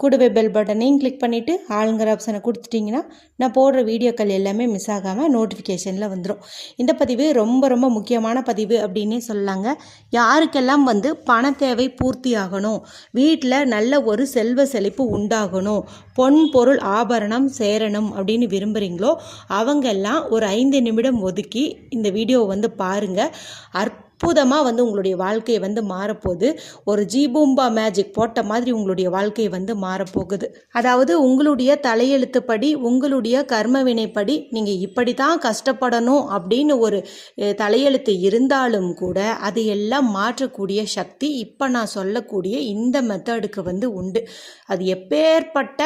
கூடவே பெல் பட்டனையும் கிளிக் பண்ணிவிட்டு ஆளுங்கிற ஆப்ஷனை கொடுத்துட்டிங்கன்னா நான் போடுற வீடியோக்கள் எல்லாமே மிஸ் ஆகாமல் நோட்டிஃபிகேஷனில் வந்துடும் இந்த பதிவு ரொம்ப ரொம்ப முக்கியமான பதிவு அப்படின்னே சொல்லலாங்க. யாருக்கெல்லாம் வந்து பண தேவை பூர்த்தி ஆகணும் வீட்டில் நல்ல ஒரு செல்வ செழிப்பு உண்டாகணும் பொன் பொருள் ஆபரணம் சேரணும் அப்படின்னு விரும்புகிறீங்களோ அவங்கெல்லாம் ஒரு ஐந்து நிமிடம் ஒதுக்கி இந்த வீடியோவை வந்து பாருங்கள் அற்புதமாக வந்து உங்களுடைய வாழ்க்கையை வந்து மாறப்போகுது. ஒரு ஜீபூம்பா மேஜிக் போட்ட மாதிரி உங்களுடைய வாழ்க்கை வந்து மாறப்போகுது. அதாவது உங்களுடைய தலையெழுத்துப்படி உங்களுடைய கர்ம வினைப்படி நீங்கள் இப்படி தான் கஷ்டப்படணும் அப்படின்னு ஒரு தலையெழுத்து இருந்தாலும் கூட அது எல்லாம் மாற்றக்கூடிய சக்தி இப்போ நான் சொல்லக்கூடிய இந்த மெத்தடுக்கு வந்து உண்டு. அது எப்பேற்பட்ட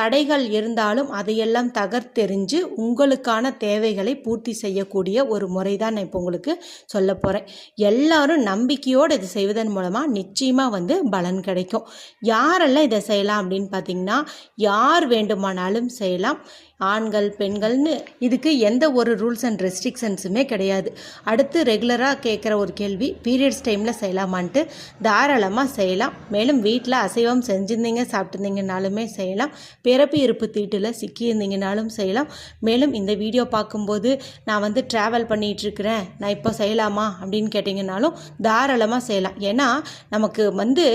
தடைகள் இருந்தாலும் அதையெல்லாம் தகர்த்தெறிஞ்சு உங்களுக்கான தேவைகளை பூர்த்தி செய்யக்கூடிய ஒரு முறை தான் நான் இப்போ உங்களுக்கு சொல்ல போகிறேன் எல்லாரும் நம்பிக்கையோடு இதை செய்வதன் மூலமாக நிச்சயமாக வந்து பலன் கிடைக்கும். யாரெல்லாம் இதை செய்யலாம் அப்படின்னு பார்த்தீங்கன்னா யார் வேண்டுமானாலும் செய்யலாம். ஆண்கள் பெண்கள்னு இதுக்கு எந்த ஒரு ரூல்ஸ் அண்ட் ரெஸ்ட்ரிக்ஷன்ஸுமே கிடையாது. அடுத்து ரெகுலராக கேட்குற ஒரு கேள்வி பீரியட்ஸ் டைமில் செய்யலாமான்ட்டு தாராளமாக செய்யலாம். மேலும் வீட்டில் அசைவம் செஞ்சுருந்தீங்க சாப்பிட்டுருந்தீங்கனாலுமே செய்யலாம். பிறப்பு இருப்பு தீட்டில் சிக்கியிருந்தீங்கனாலும் செய்யலாம். மேலும் இந்த வீடியோ பார்க்கும்போது நான் வந்து ட்ராவல் பண்ணிகிட்ருக்கிறேன் நான் இப்போ செய்யலாமா அப்படின்னு கேட்டிங்கனாலும் தாராளமாக செய்யலாம். ஏன்னா நமக்கு வந்து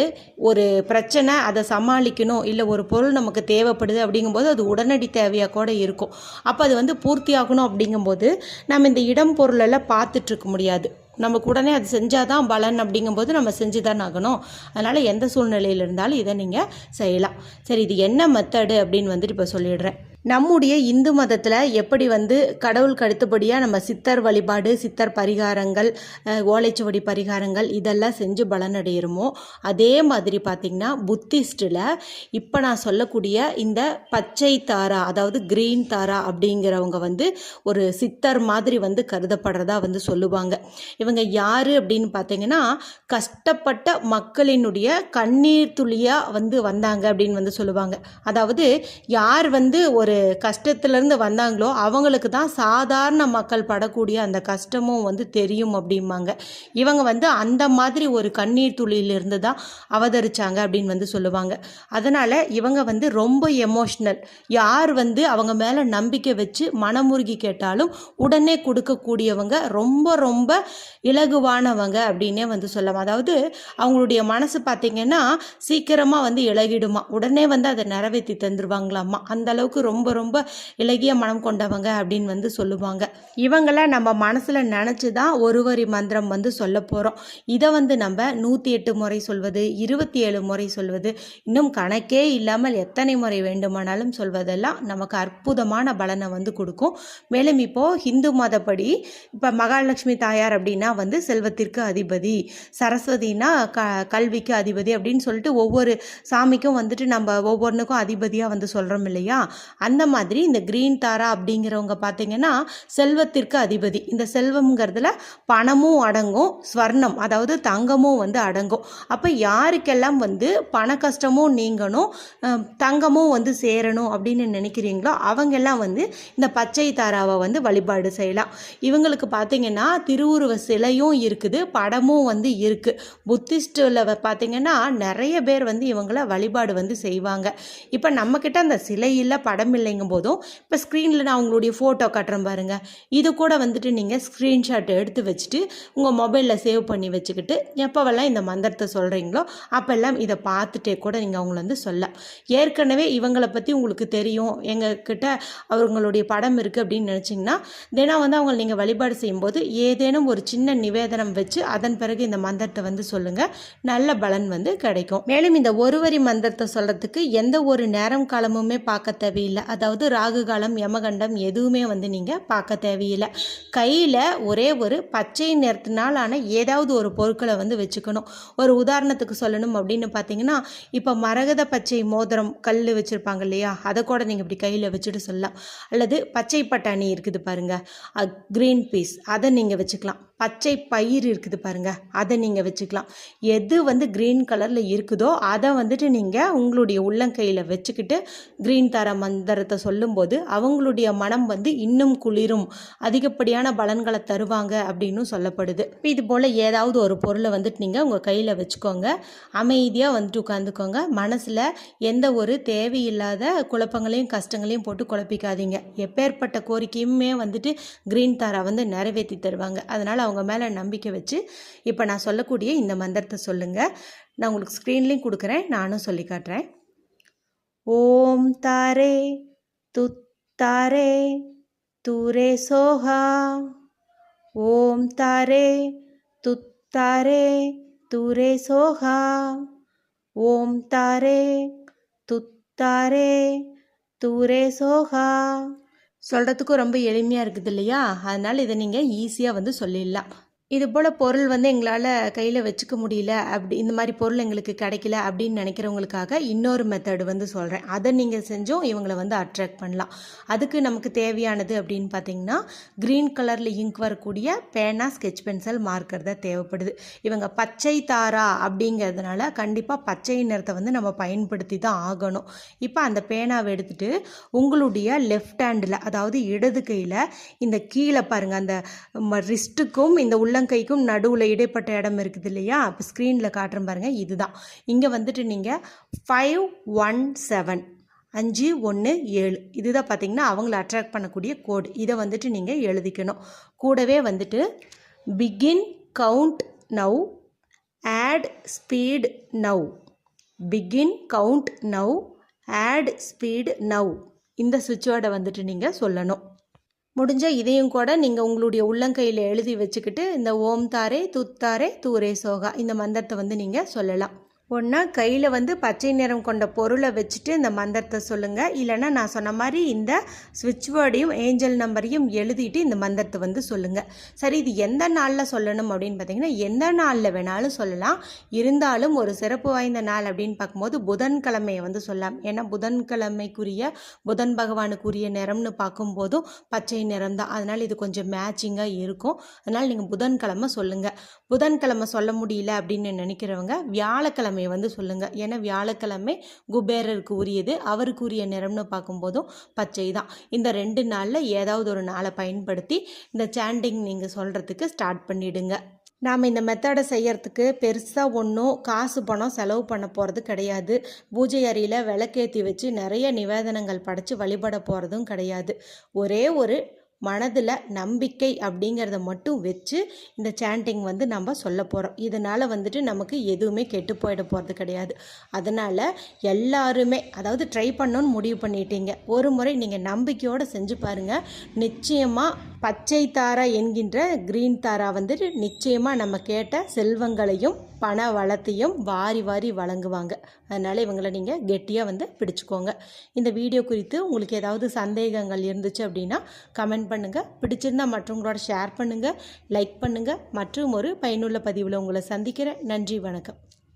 ஒரு பிரச்சனை அதை சமாளிக்கணும் இல்லை ஒரு பொருள் நமக்கு தேவைப்படுது அப்படிங்கும்போது அது உடனடி தேவையாக கூட இருக்கும். அப்போ அது வந்து பூர்த்தி ஆகணும் அப்படிங்கும்போது நம்ம இந்த இடம் பொருளெல்லாம் பார்த்துட்டு இருக்க முடியாது. நமக்கு உடனே அது செஞ்சால் தான் பலன் அப்படிங்கும்போது நம்ம செஞ்சு தான் ஆகணும். அதனால் எந்த சூழ்நிலையில் இருந்தாலும் இதை நீங்கள் செய்யலாம். சரி இது என்ன மெத்தடு அப்படின்னு வந்துட்டு இப்போ சொல்லிடுறேன். நம்முடைய இந்து மதத்தில் எப்படி வந்து கடவுளுக்கு அடுத்தபடியாக நம்ம சித்தர் வழிபாடு சித்தர் பரிகாரங்கள் ஓலைச்சுவடி பரிகாரங்கள் இதெல்லாம் செஞ்சு பலனடைகிறோமோ அதே மாதிரி பார்த்திங்கன்னா புத்திஸ்டில் இப்போ நான் சொல்லக்கூடிய இந்த பச்சை தாரா அதாவது கிரீன் தாரா அப்படிங்கிறவங்க வந்து ஒரு சித்தர் மாதிரி வந்து கருதப்படுறதா வந்து சொல்லுவாங்க. இவங்க யார் அப்படின்னு பார்த்தீங்கன்னா கஷ்டப்பட்ட மக்களினுடைய கண்ணீர் துளியாக வந்து வந்தாங்க அப்படின்னு வந்து சொல்லுவாங்க. அதாவது யார் வந்து ஒரு ஒரு கஷ்டத்துலேருந்து வந்தாங்களோ அவங்களுக்கு தான் சாதாரண மக்கள் படக்கூடிய அந்த கஷ்டமும் வந்து தெரியும் அப்படிம்பாங்க. இவங்க வந்து அந்த மாதிரி ஒரு கண்ணீர் துளியிலிருந்து தான் அவதரிச்சாங்க அப்படின்னு வந்து சொல்லுவாங்க. அதனால் இவங்க வந்து ரொம்ப எமோஷ்னல் யார் வந்து அவங்க மேலே நம்பிக்கை வச்சு மனமுருகி கேட்டாலும் உடனே கொடுக்கக்கூடியவங்க ரொம்ப ரொம்ப இலகுவானவங்க அப்படின்னே வந்து சொல்லலாம். அதாவது அவங்களுடைய மனசு பார்த்திங்கன்னா சீக்கிரமாக வந்து இலகிடுமா? உடனே வந்து அதை நிறைவேற்றி தந்துருவாங்களாம்மா? அந்த அளவுக்கு ரொம்ப ரொம்ப ரொம்ப இலகிய மனம் கொண்டவங்க அப்படின்னு வந்து சொல்லுவாங்க. இவங்கள நம்ம மனசில் நினச்சி தான் ஒரு வரி மந்திரம் வந்து சொல்ல போகிறோம் இதை வந்து நம்ம நூற்றி எட்டு முறை சொல்வது இருபத்தி ஏழு முறை சொல்வது இன்னும் கணக்கே இல்லாமல் எத்தனை முறை வேண்டுமானாலும் சொல்வதெல்லாம் நமக்கு அற்புதமான பலனை வந்து கொடுக்கும். மேலும் இப்போது ஹிந்து மதப்படி இப்போ மகாலட்சுமி தாயார் அப்படின்னா வந்து செல்வத்திற்கு அதிபதி சரஸ்வதினா க கல்விக்கு அதிபதி அப்படின்னு சொல்லிட்டு ஒவ்வொரு சாமிக்கும் வந்துட்டு நம்ம ஒவ்வொன்றுக்கும் அதிபதியாக வந்து சொல்கிறோம் இல்லையா? அந்த மாதிரி இந்த கிரீன் தாரா அப்படிங்கிறவங்க பார்த்தீங்கன்னா செல்வத்திற்கு அதிபதி. இந்த செல்வம்ங்கிறதுல பணமும் அடங்கும் ஸ்வர்ணம் அதாவது தங்கமும் வந்து அடங்கும். அப்போ யாருக்கெல்லாம் வந்து பண கஷ்டமும் நீங்கணும் தங்கமும் வந்து சேரணும் அப்படின்னு நினைக்கிறீங்களோ அவங்கெல்லாம் வந்து இந்த பச்சை தாராவை வந்து வழிபாடு செய்யலாம். இவங்களுக்கு பார்த்தீங்கன்னா திருவுருவ சிலையும் இருக்குது படமும் வந்து இருக்குது புத்திஸ்டில் பார்த்தீங்கன்னா நிறைய பேர் வந்து இவங்கள வழிபாடு வந்து செய்வாங்க. இப்போ நம்மக்கிட்ட அந்த சிலை இல்லை படம் இல்லைங்கும் போதும் இப்போ ஸ்க்ரீனில் நான் உங்களுடைய ஃபோட்டோ காட்டுறேன் பாருங்கள் இது கூட வந்துட்டு நீங்கள் ஸ்க்ரீன்ஷாட் எடுத்து வச்சுட்டு உங்கள் மொபைலில் சேவ் பண்ணி வச்சுக்கிட்டு எப்போவெல்லாம் இந்த மந்திரத்தை சொல்கிறீங்களோ அப்போல்லாம் இதை பார்த்துட்டே கூட நீங்கள் அவங்கள வந்து சொல்லலாம் ஏற்கனவே இவங்களை பற்றி உங்களுக்கு தெரியும். எங்ககிட்ட அவங்களுடைய படம் இருக்குது அப்படின்னு நினச்சிங்கன்னா தினம் வந்து அவங்க நீங்கள் வழிபாடு செய்யும்போது ஏதேனும் ஒரு சின்ன நிவேதனம் வச்சு அதன் பிறகு இந்த மந்திரத்தை வந்து சொல்லுங்கள் நல்ல பலன் வந்து கிடைக்கும். மேலும் இந்த ஒரு வரி மந்திரத்தை சொல்கிறதுக்கு எந்த ஒரு நேரம் காலமுமே பார்க்க தேவையில்லை. அதாவது ராகு காலம் யமகண்டம் எதுவுமே வந்து நீங்கள் பார்க்க தேவையில்லை. கையில் ஒரே ஒரு பச்சை நிறத்தினாலான ஏதாவது ஒரு பொருட்களை வந்து வச்சுக்கணும். ஒரு உதாரணத்துக்கு சொல்லணும் அப்படின்னு பார்த்தீங்கன்னா இப்போ மரகத பச்சை மோதிரம் கல் வச்சுருப்பாங்க இல்லையா? அதை கூட நீங்கள் இப்படி கையில் வச்சுட்டு சொல்லலாம். அல்லது பச்சை பட்டாணி இருக்குது பாருங்கள் க்ரீன் பீஸ் அதை நீங்கள் வச்சுக்கலாம். பச்சை பயிர் இருக்குது பாருங்கள் அதை நீங்கள் வச்சுக்கலாம். எது வந்து க்ரீன் கலரில் இருக்குதோ அதை வந்துட்டு நீங்கள் உங்களுடைய உள்ளங்கையில் வச்சுக்கிட்டு க்ரீன் தர மந்திரத்தை சொல்லும்போது அவங்களுடைய மனம் வந்து இன்னும் குளிரும். அதிகப்படியான பலன்களை தருவாங்க அப்படின்னு சொல்லப்படுது. இப்போ இது போல் ஏதாவது ஒரு பொருளை வந்துட்டு நீங்கள் உங்கள் கையில் வச்சுக்கோங்க. அமைதியாக வந்துட்டு உட்காந்துக்கோங்க மனசில் எந்த ஒரு தேவையில்லாத குழப்பங்களையும் கஷ்டங்களையும் போட்டு குழப்பிக்காதீங்க. எப்பேற்பட்ட கோரிக்கையுமே வந்துட்டு க்ரீன் தாரா வந்து நிறைவேற்றி தருவாங்க. அதனால் அவங்க மேலே நம்பிக்கை வச்சு இப்போ நான் சொல்லக்கூடிய இந்த மந்திரத்தை சொல்லுங்கள் நான் உங்களுக்கு ஸ்க்ரீன்லேயும் கொடுக்குறேன். நானும் சொல்லி காட்டுறேன். ஓம் தாரே துத்தாரே தூரே சோஹா ஓம் தாரே துத்தாரே தூரே சோஹா ஓம் தாரே துத்தாரே தூரே சோஹா சொல்கிறதுக்கும் ரொம்ப எளிமையாக இருக்குது இல்லையா? அதனால் இதை நீங்கள் ஈஸியாக வந்து சொல்லிடலாம். இது போல் பொருள் வந்து எங்களால் கையில் வச்சுக்க முடியல அப்படி இந்த மாதிரி பொருள் எங்களுக்கு கிடைக்கல அப்படின்னு நினைக்கிறவங்களுக்காக இன்னொரு மெத்தடு வந்து சொல்கிறேன் அதை நீங்கள் செஞ்சும் இவங்களை வந்து அட்ராக்ட் பண்ணலாம். அதுக்கு நமக்கு தேவையானது அப்படின்னு பார்த்தீங்கன்னா க்ரீன் கலரில் இங்க் வரக்கூடிய பேனா ஸ்கெச் பென்சில் மார்க்கர் தான் தேவைப்படுது. இவங்க பச்சை தாரா அப்படிங்கிறதுனால கண்டிப்பாக பச்சை நிறத்தை வந்து நம்ம பயன்படுத்தி தான் ஆகணும். இப்போ அந்த பேனாவை எடுத்துகிட்டு உங்களுடைய லெஃப்ட் ஹேண்டில் அதாவது இடது கையில் இந்த கீழே பாருங்கள் அந்த ரிஸ்ட்டுக்கும் இந்த உள்ளங்கைக்கும் நடுவில் இடைப்பட்ட இடம் இருக்குது இல்லையா அப்போ ஸ்க்ரீனில் காட்டுற பாருங்கள் இதுதான். இங்கே வந்துட்டு நீங்கள் ஃபைவ் ஒன் செவன் அஞ்சு ஒன்று ஏழு. இதுதான் பார்த்தீங்கன்னா அவங்கள அட்ராக்ட் பண்ணக்கூடிய கோடு இதை வந்துட்டு நீங்கள் எழுதிக்கணும். கூடவே வந்துட்டு begin count now add speed now begin count now add speed now இந்த சுவிட்சோட வந்துட்டு நீங்கள் சொல்லணும். முடிஞ்ச இதையும் கூட நீங்கள் உங்களுடைய உள்ளங்கையில் எழுதி வச்சுக்கிட்டு இந்த ஓம் தாரே துத்தாரே தூரே சோகா இந்த மந்திரத்தை வந்து நீங்கள் சொல்லலாம். ஒன்றா கையில் வந்து பச்சை நிறம் கொண்ட பொருளை வச்சுட்டு இந்த மந்திரத்தை சொல்லுங்கள் இல்லைன்னா நான் சொன்ன மாதிரி இந்த ஸ்விட்ச் வேர்டையும் ஏஞ்சல் நம்பரையும் எழுதிட்டு இந்த மந்திரத்தை வந்து சொல்லுங்கள் சரி இது எந்த நாளில் சொல்லணும் அப்படின்னு பார்த்தீங்கன்னா எந்த நாளில் வேணாலும் சொல்லலாம். இருந்தாலும் ஒரு சிறப்பு வாய்ந்த நாள் அப்படின்னு பார்க்கும்போது புதன்கிழமையை வந்து சொல்லலாம். ஏன்னா புதன்கிழமைக்குரிய புதன் பகவானுக்குரிய நிறம்னு பார்க்கும்போதும் பச்சை நிறம் தான். அதனால் இது கொஞ்சம் மேட்சிங்காக இருக்கும். அதனால் நீங்கள் புதன்கிழமை சொல்லுங்கள் புதன்கிழமை சொல்ல முடியல அப்படின்னு நினைக்கிறவங்க வியாழக்கிழமை வியாழக்கிழமை வந்து சொல்லுங்கள் ஏன்னா வியாழக்கிழமை குபேரருக்கு உரியது. அவருக்கு உரிய நிறம்னு பார்க்கும்போதும் பச்சை தான். இந்த ரெண்டு நாளில் ஏதாவது ஒரு நாளை பயன்படுத்தி இந்த சாண்டிங் நீங்கள் சொல்கிறதுக்கு ஸ்டார்ட் பண்ணிவிடுங்க நாம் இந்த மெத்தடை செய்கிறதுக்கு பெருசாக ஒன்றும் காசு பணம் செலவு பண்ண போகிறது கிடையாது. பூஜை அறையில் விளக்கேற்றி வச்சு நிறைய நிவேதனங்கள் படைத்து வழிபட போகிறதும் கிடையாது. ஒரே ஒரு மனதில் நம்பிக்கை அப்படிங்கிறத மட்டும் வச்சு இந்த சாண்டிங் வந்து நம்ம சொல்ல போகிறோம் இதனால் வந்துட்டு நமக்கு எதுவுமே கெட்டு போயிட போகிறது கிடையாது. அதனால் எல்லாருமே அதாவது ட்ரை பண்ணணும்னு முடிவு பண்ணிட்டீங்க. ஒரு முறை நீங்கள் நம்பிக்கையோடு செஞ்சு பாருங்கள் நிச்சயமாக பச்சை தாரா என்கின்ற க்ரீன் தாரா வந்துட்டு நிச்சயமாக நம்ம கேட்ட செல்வங்களையும் பண வளத்தையும் வாரி வாரி வழங்குவாங்க. அதனால் இவங்களை நீங்கள் கெட்டியாக வந்து பிடிச்சிக்கோங்க. இந்த வீடியோ குறித்து உங்களுக்கு ஏதாவது சந்தேகங்கள் இருந்துச்சு அப்படின்னா கமெண்ட் பண்ணுங்கள் பிடிச்சிருந்தா மற்றவங்களோட ஷேர் பண்ணுங்கள் லைக் பண்ணுங்கள் மற்றும் ஒரு பயனுள்ள பதிவில் உங்களை சந்திக்கிறேன். நன்றி வணக்கம்.